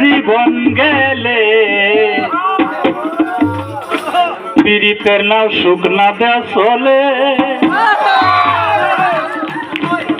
জীবন গেলে। পীড়িতের নাও শুকনা চলে।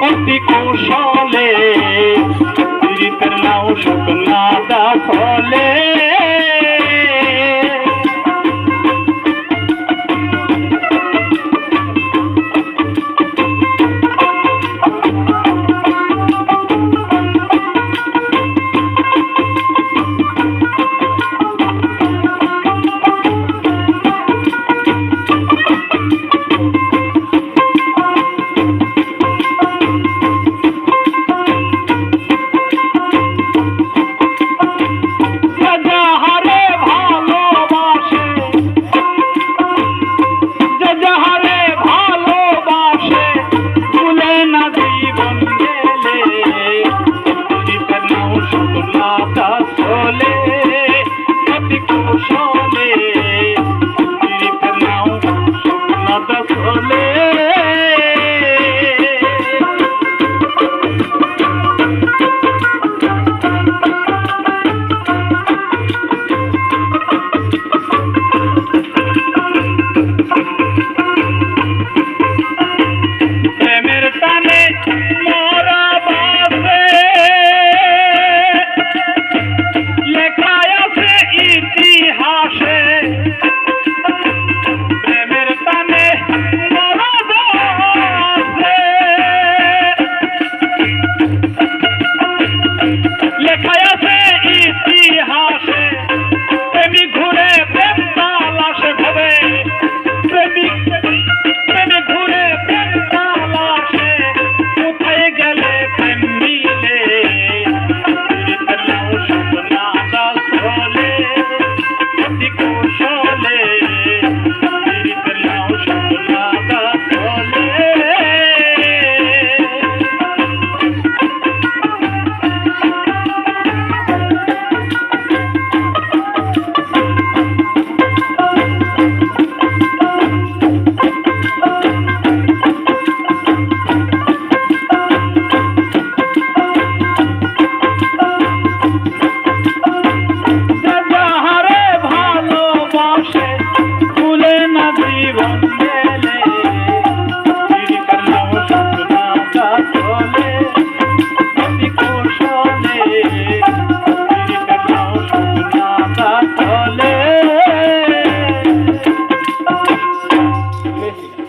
অতি কৌশলে পীড়িতের নাও শুকনা